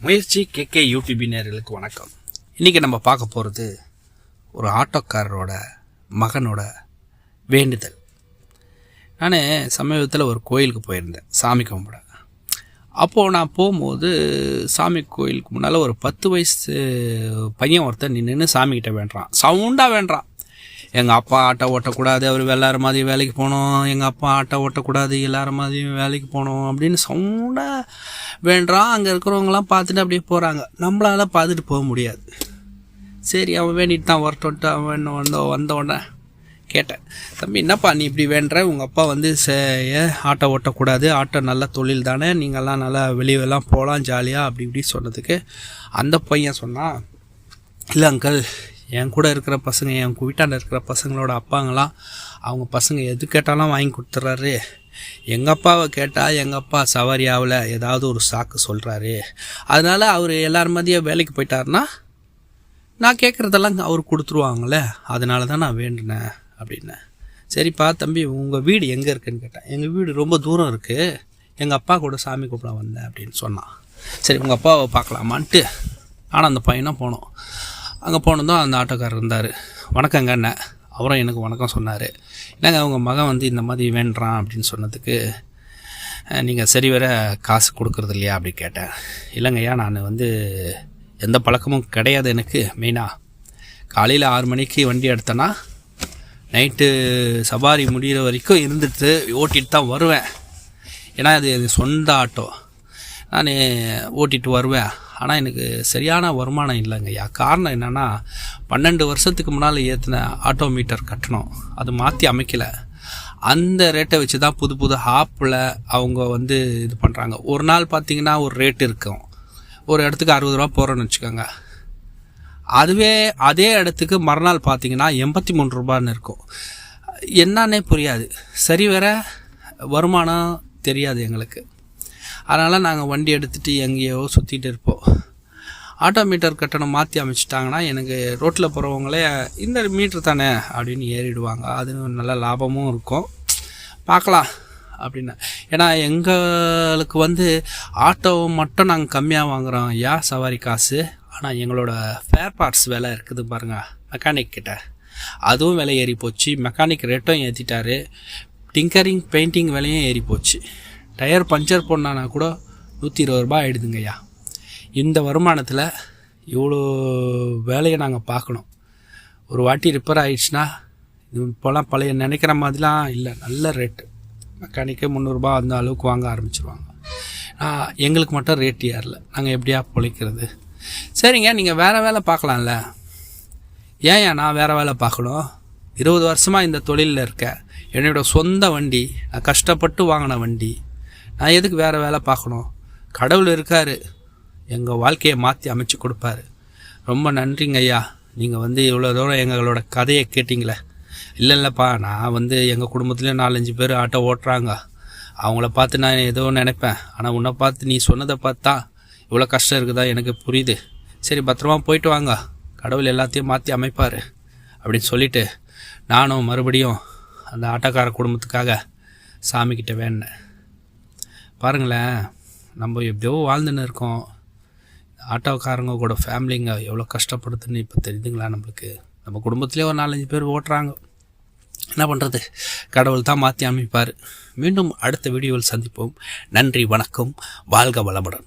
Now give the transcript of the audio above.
முயற்சி KK UDP நேர்களுக்கு வணக்கம். இன்றைக்கி நம்ம பார்க்க போகிறது ஒரு ஆட்டோக்காரரோட மகனோட வேண்டுதல். நான் சமீபத்தில் ஒரு கோயிலுக்கு போயிருந்தேன் சாமி கும்பிட. அப்போது நான் போகும்போது சாமி கோயிலுக்கு முன்னால் ஒரு பத்து வயசு பையன் ஒருத்தன் நின்று சாமிக்கிட்ட வேண்டுறான். சவுண்டாக வேண்டுறான். எங்கள் அப்பா ஆட்டோ ஓட்டக்கூடாது அவர் எல்லார மாதிரியும் வேலைக்கு போகணும் எங்கள் அப்பா ஆட்டோ ஓட்டக்கூடாது எல்லார மாதிரியும் வேலைக்கு போகணும் அப்படின்னு சவுண்டாக வேண்டாம் அங்கே இருக்கிறவங்களாம் பார்த்துட்டு அப்படியே போகிறாங்க நம்மளால் பார்த்துட்டு போக முடியாது. சரி அவன் வேண்டிட்டு தான் வரட்டோன்ட்டு அவன் என்ன வந்தோ வந்த உடனே கேட்டேன். தம்பி என்னப்பா நீ இப்படி வேண்ட உங்கள் அப்பா வந்து சே ஆட்டோ ஓட்டக்கூடாது. ஆட்டோ நல்ல தொழில் தானே. நீங்கள்லாம் நல்லா வெளியெல்லாம் போகலாம் ஜாலியாக அப்படி இப்படி சொன்னதுக்கு அந்த பையன் சொன்னான் இல்லை அங்கிள் என் கூட இருக்கிற பசங்க என் வீட்டாண்ட இருக்கிற பசங்களோட அப்பாங்களாம் அவங்க பசங்க எது கேட்டாலும் வாங்கி கொடுத்துட்றாரு. எங்கள் அப்பாவை கேட்டால் எங்கள் அப்பா சவாரி ஆகல ஏதாவது ஒரு சாக்கு சொல்கிறாரு அதனால் அவர் எல்லார் மதியம் வேலைக்கு போயிட்டாருன்னா நான் கேட்குறதெல்லாம் அவர் கொடுத்துருவாங்களே அதனால தான் நான் வேண்டினேன் அப்படின்னேன். சரிப்பா தம்பி உங்கள் வீடு எங்கே இருக்குன்னு கேட்டேன். எங்கள் வீடு ரொம்ப தூரம் இருக்குது எங்கள் அப்பா கூட சாமி கூப்பிட வந்தேன் அப்படின்னு சொன்னான். சரி உங்கள் அப்பாவை பார்க்கலாமான்ட்டு ஆனால் அந்த பையனாக போனோம். அங்கே போனதும் அந்த ஆட்டோக்காரர் இருந்தார். வணக்கங்க அண்ணன் அவரும் எனக்கு வணக்கம் சொன்னார். என்னங்க அவங்க மகன் வந்து இந்த மாதிரி வேண்டான் அப்படின்னு சொன்னதுக்கு நீங்கள் சரி வர காசு கொடுக்குறது இல்லையா? அப்படி கேட்டேன். இல்லைங்கய்யா நான் வந்து எந்த பழக்கமும் கிடையாது எனக்கு மெயினாக காலையில் ஆறு மணிக்கு வண்டி எடுத்தேன்னா நைட்டு சவாரி முடிகிற வரைக்கும் இருந்துட்டு ஓட்டிகிட்டு தான் வருவேன். ஏன்னா அது சொந்த ஆட்டோ. நான் ஓட்டிகிட்டு வருவேன். ஆனால் எனக்கு சரியான வருமானம் இல்லைங்கய்யா காரணம் என்னென்னா பன்னெண்டு வருஷத்துக்கு முன்னால் ஏற்றின ஆட்டோ மீட்டர் கட்டணும் அது மாற்றி அமைக்கலை. அந்த ரேட்டை வச்சு தான் புது புது ஆப்பில் அவங்க வந்து இது பண்ணுறாங்க ஒரு நாள் பார்த்தீங்கன்னா ஒரு ரேட் இருக்கும். ஒரு இடத்துக்கு அறுபது ரூபா போகிறோன்னு வச்சுக்கோங்க. அதுவே அதே இடத்துக்கு மறுநாள் பார்த்தீங்கன்னா எண்பத்தி மூணு ரூபான்னு இருக்கும். என்னன்னே புரியாது. சரி வேற வருமானம் தெரியாது எங்களுக்கு. அதனால் நாங்கள் வண்டி எடுத்துகிட்டு எங்கேயோ சுற்றிட்டு இருப்போம். ஆட்டோ மீட்டர் கட்டணம் மாற்றி அமைச்சிட்டாங்கன்னா எனக்கு ரோட்டில் போகிறவங்களே இந்த மீட்ரு தானே அப்படின்னு ஏறிடுவாங்க. அது நல்ல லாபமும் இருக்கும். பார்க்கலாம் அப்படின்னு. ஏன்னா எங்களுக்கு வந்து ஆட்டோவை மட்டும் நாங்கள் கம்மியாக வாங்குகிறோம் ஐயா சவாரி காசு. ஆனால் எங்களோட ஃபேர் பார்ட்ஸ் விலை இருக்குது பாருங்கள் மெக்கானிக் கிட்ட. அதுவும் விலை ஏறி போச்சு மெக்கானிக் ரேட்டும் ஏற்றிட்டாரு டிங்கரிங் பெயிண்டிங் விலையும் ஏறி போச்சு டயர் பஞ்சர் போடனானா கூட நூற்றி இருபது ரூபாய் ஆகிடுதுங்கய்யா இந்த வருமானத்தில் இவ்வளோ வேலையை நாங்கள் பார்க்கணும். ஒரு வாட்டி ரிப்பேர் ஆகிடுச்சுன்னா இது இப்போலாம் பழைய நினைக்கிற மாதிரிலாம் இல்லை. நல்ல ரேட்டு மெக்கானிக்கே முந்நூறுரூபா அந்த அளவுக்கு வாங்க ஆரம்பிச்சிருவாங்க. எங்களுக்கு மட்டும் ரேட் ஏறல. நாங்கள் எப்படியா பொழைக்கிறது? சரிங்க நீங்கள் வேறு வேலை பார்க்கலாம்ல. ஏன் ஏன் நான் வேறு வேலை பார்க்கணும்? இருபது வருஷமாக இந்த தொழிலில் இருக்கேன் என்னோடய சொந்த வண்டி நான் கஷ்டப்பட்டு வாங்கின வண்டி நான் எதுக்கு வேறு வேலை பார்க்கணும்? கடவுள் இருக்கார். எங்கள் வாழ்க்கையை மாற்றி அமைச்சு கொடுப்பாரு. ரொம்ப நன்றிங்க ஐயா. நீங்கள் வந்து இவ்வளோ தூரம் எங்களோட கதையை கேட்டிங்களே. இல்லை இல்லைப்பா. நான் வந்து எங்கள் குடும்பத்துலேயும் நாலஞ்சு பேர் ஆட்டோ ஓட்டுறாங்க. அவங்கள பார்த்து நான் ஏதோ நினைப்பேன். ஆனால் உன்னை பார்த்து நீ சொன்னதை பார்த்தா இவ்வளோ கஷ்டம் இருக்குதா எனக்கு புரியுது. சரி பத்திரமா போயிட்டு வாங்க. கடவுள் எல்லாத்தையும் மாற்றி அமைப்பார். அப்படின்னு சொல்லிவிட்டு நானும் மறுபடியும் அந்த ஆட்டோக்கார குடும்பத்துக்காக சாமிக்கிட்ட வேணேன் பாருங்களேன் நம்ம எப்படியோ வாழ்ந்துன்னு இருக்கோம். ஆட்டோக்காரங்க கூட ஃபேமிலிங்க எவ்வளோ கஷ்டப்படுதுன்னு இப்போ தெரியுதுங்களா நம்மளுக்கு? நம்ம குடும்பத்துலேயே ஒரு நாலஞ்சு பேர் ஓட்டுறாங்க. என்ன பண்ணுறது கடவுள் தான் மாற்றி அமைப்பார். மீண்டும் அடுத்த வீடியோவில் சந்திப்போம். நன்றி வணக்கம். வாழ்க வளமுடன்.